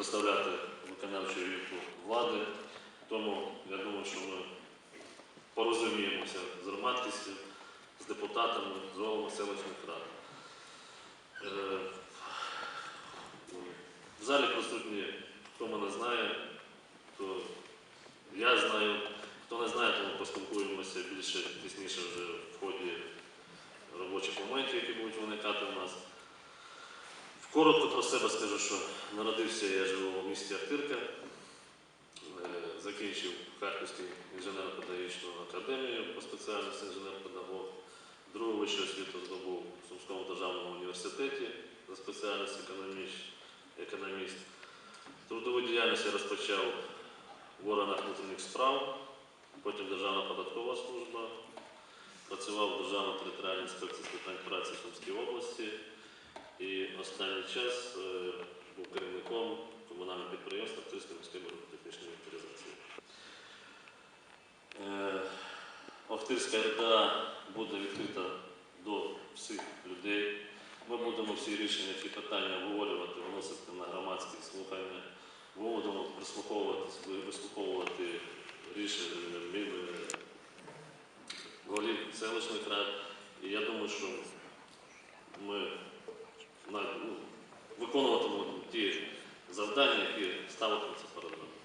представляти виконавчу гілку влади. Тому я думаю, що ми порозуміємося з громадськістю, з депутатами, з головами селищних рад. Е, В залі присутні, хто мене знає, то я знаю. Хто не знає, то ми поспілкуємося більше тісніше вже в ході Коротко про себе скажу, що народився я живу в місті Ахтирка, Е, закінчив Харківську інженерно-педагогічну академію по спеціальності інженер-педагог. Другу вищу освіту здобув в Сумському державному університеті за спеціальністю економіст. Трудову діяльність я розпочав в органах внутрішніх справ, потім Державна податкова служба, працював в Державній територіальній інспекції з питань праці в Сумській області останній час е, був керівником комунального підприємства Київської міської технічної інвентаризації. Е, Охтирська РДА буде відкрита до всіх людей. Ми будемо всі рішення, всі питання обговорювати, виносити на громадські слухання. Будемо вислуховувати рішення е, голів селищних рад. І я думаю, що виконуватимуть ті завдання, які ставитимуться перед нами.